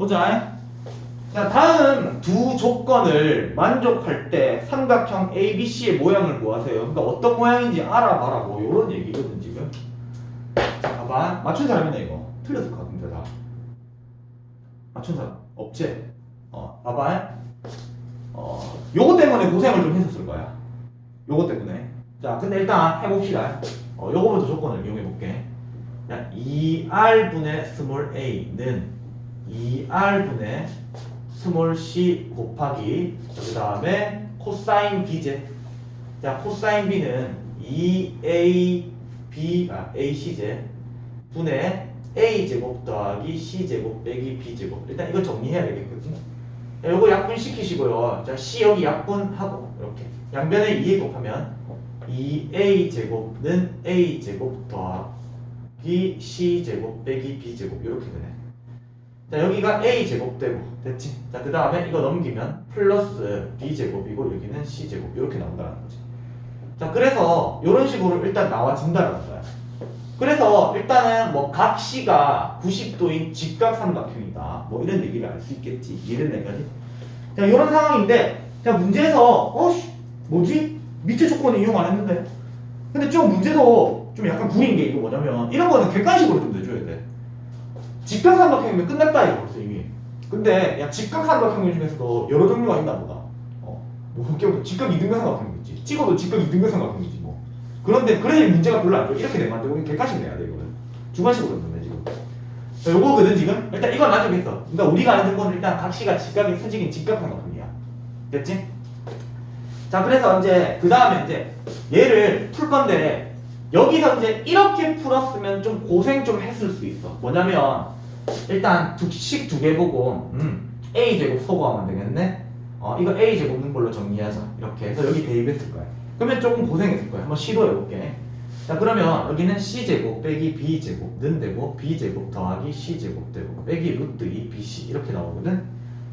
보자. 자, 다음 두 조건을 만족할 때 삼각형 ABC의 모양을 뭐 하세요? 그러니까 어떤 모양인지 알아봐라. 뭐 이런 얘기거든 지금. 자, 봐봐. 맞춘 사람이네 이거. 틀렸을 것 같은데 다. 맞춘 사람 없지? 어, 봐봐. 어, 요거 때문에 고생을 좀 했었을 거야. 요거 때문에. 자, 근데 일단 해봅시다. 어, 요거부터 조건을 이용해 볼게. 자, 2r분의 스몰 a는 2r분의 스몰 c 곱하기 그 다음에 코사인 b제. 자, 코사인 b는 2ab 아, ac제 분의 a 제곱 더하기 c 제곱 빼기 b 제곱. 일단 이거 정리해야 되겠거든요. 자, 요거 약분 시키시고요. 자, c 여기 약분하고 이렇게 양변에 2에 곱하면 2a 제곱는 a 제곱 더하기 c 제곱 빼기 b 제곱 이렇게 되네. 자 여기가 a 제곱 되고 됐지? 자 그 다음에 이거 넘기면 플러스 b 제곱이고 여기는 c 제곱 이렇게 나온다는 거지. 자 그래서 이런 식으로 일단 나와진다는 거야. 그래서 일단은 뭐각 c가 90도인 직각 삼각형이다. 뭐 이런 얘기를 알 수 있겠지. 이해됐나 여기까지? 자 이런 상황인데 자 문제에서 어씨 뭐지? 밑에 조건을 이용 안 했는데 근데 좀 문제도 좀 약간 구린 게 이거 뭐냐면 이런 거는 객관식으로 좀 내줘야 돼 직각삼각형이면 끝났다 이거 벌써 이미. 근데 야 직각삼각형 중에서도 여러 종류가 있나 보다. 어, 뭐 그게 직각 이등변 삼각형이겠지. 찍어도 직각 이등변 삼각형이지 뭐. 그런데 그래 문제가 별로 안 좋아. 이렇게 되면 안 되고 객관식 내야 돼 이거는. 주관식으로 넣네 지금. 자, 요거거든 지금. 일단 이건 만족했어. 그러니까 우리가 아는 조건은 일단 각시가 직각인 수직인 직각삼각형이야. 됐지? 자 그래서 이제 그 다음에 이제 얘를 풀 건데 여기서 이제 이렇게 풀었으면 좀 고생 좀 했을 수 있어. 뭐냐면 일단 두식 두개 보고 음, a 제곱 소거하면 되겠네? 어 이거 a 제곱는 걸로 정리하자. 이렇게 해서 여기 대입했을 거야. 그러면 조금 고생했을 거야. 한번 시도해 볼게. 자 그러면 여기는 c 제곱 빼기 b 제곱 는 되고 b 제곱 더하기 c 제곱 되고 빼기 루트 2 bc 이렇게 나오거든?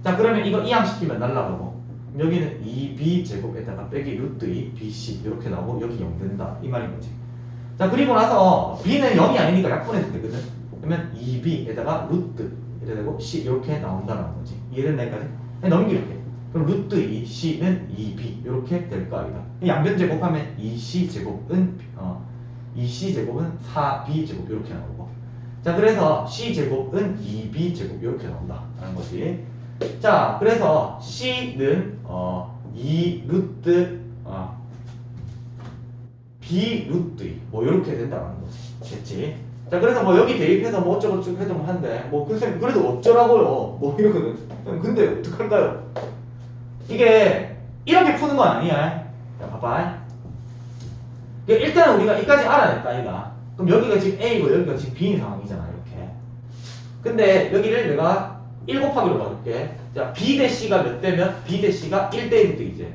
자 그러면 이거 이항 시키면 날라가고. 여기는 2b 제곱에다가 빼기 루트 2 bc 이렇게 나오고 여기 0 된다. 이 말인 거지 자 그리고 나서 b는 0이 아니니까 약분해도 되거든. 그러면 2b에다가 루트 이래 되고 c 이렇게 나온다는 거지. 여기까지? 그냥 넘길게 그럼 루트 2 c는 2b 이렇게 될 거 아니다. 양변 제곱하면 2c 제곱은 어 2c 제곱은 4b 제곱 이렇게 나오고. 자 그래서 c 제곱은 2b 제곱 이렇게 나온다 라는 거지. 자, 그래서 C는 어, 2 루트 어, B 루트 2, 뭐 이렇게 된다는 거지. 됐지? 자, 그래서 뭐 여기 대입해서 뭐 어쩌고 저쩌고 해도 한데 뭐 글쎄 그래도 어쩌라고요. 뭐 이러거든. 근데 어떡할까요? 이게 이렇게 푸는 건 아니야. 자, 봐봐. 일단은 우리가 이까지 알아냈다, 이가. 그럼 여기가 지금 A고 여기가 지금 B인 상황이잖아, 이렇게. 근데 여기를 내가 1 곱하기로 봐줄게. 자, B 대 C가 몇 대면 B 대 C가 1대 1대 이제.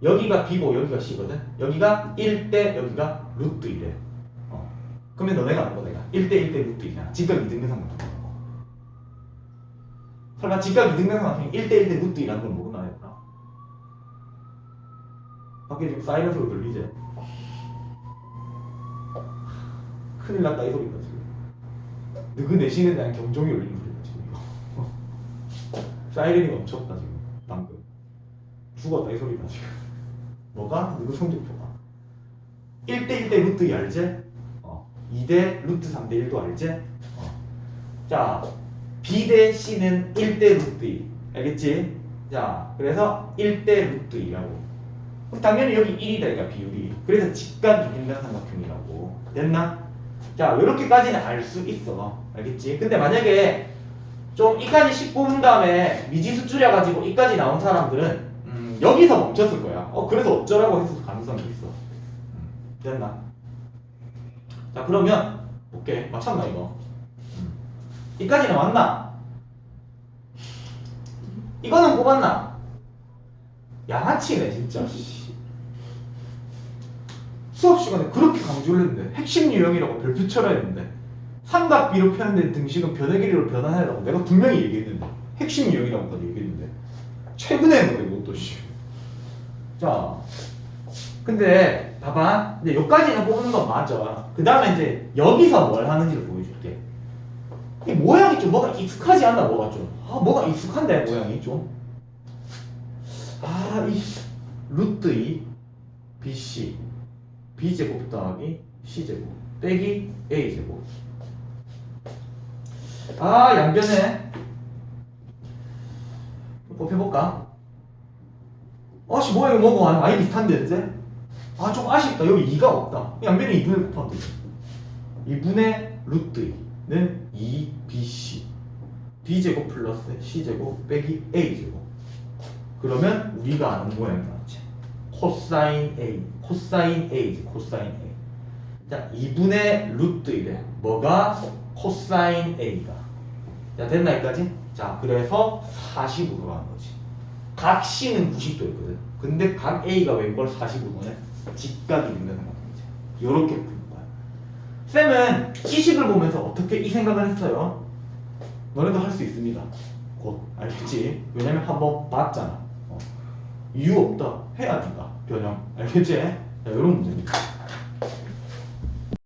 어. 여기가 B고 여기가 C거든. 여기가 1대 여기가 루트 1래. 어. 그러면 너네가 아는 거 내가 1대 1대 루트 2잖아. 직각 이등변 삼각형. 설마 직각 이등변 삼각형이 1대 1대 루트 2라는 걸 모르나 했나? 밖에 지금 사이렌스로 들리지? 큰일 났다 이 소리다 지금. 누구 내신에 대한 경종이 울리는 소리다 지금 이거. 사이렌이 멈췄다 지금 방금. 죽었다 이 소리다 지금. 뭐가? 누구 성적표가? 1대 1대 루트 2 알지? 어. 2대 루트 3대 1도 알지? 어. 자, B 대 C는 1대 루트 2 알겠지? 자, 그래서 1대 루트 2라고. 그럼 당연히 여기 1이다 이가 비율이. 그래서 직각 이등변 삼각형이라고. 됐나? 자, 이렇게까지는 알 수 있어. 알겠지? 근데 만약에 좀 이까지 씩 뽑은 다음에 미지수 줄여가지고 이까지 나온 사람들은 음, 여기서 멈췄을 거야. 어, 그래서 어쩌라고 했을 가능성이 있어. 음, 됐나? 자, 그러면 볼게. 맞췄나 이거? 음. 이까지는 왔나? 이거는 뽑았나? 양아치네 진짜. 씨. 수업 시간에 그렇게 강조를 했는데 핵심 유형이라고 별표 쳐라 했는데 삼각 비로 표현된 등식은 변의 길이로 변환해라고 내가 분명히 얘기했는데 핵심 유형이라고까지 얘기했는데 최근에 했는데 이것도 씨. 자, 근데 봐봐, 이제 여기까지는 뽑는 건 맞아. 그 다음에 이제 여기서 뭘 하는지를 보여줄게. 이 모양이 좀 뭐가 익숙하지 않나 뭐가 좀. 아 뭐가 익숙한데 모양이 좀. 아 이 루트 2 BC B제곱 더하기 C제곱 빼기 A제곱. 아 양변에 곱해볼까? 아씨 뭐야 이거 뭐고 많이 비슷한데 이제? 아 좀 아쉽다. 여기 2가 없다. 양변에 2분의 곱하면 되지 2분의 루트 2는 2bc b제곱 플러스 c제곱 빼기 a제곱. 그러면 우리가 아는 모양이 나왔지? 코사인 a. 코사인 a지 코사인 a. 자 2분의 루트 1에 뭐가? 코사인 a가. 자 됐나 여기까지? 자 그래서 40으로 가는 거지 각 C는 90도였거든 근데 각 A가 40으로 보내? 직각이 된다는 거지 이렇게 푸는 거야 쌤은 이 식을 보면서 어떻게 이 생각을 했어요? 너네도 할 수 있습니다 곧 알겠지? 왜냐면 한번 봤잖아 어. 이유 없다 해야 된다 변형 알겠지? 자 이런 문제입니다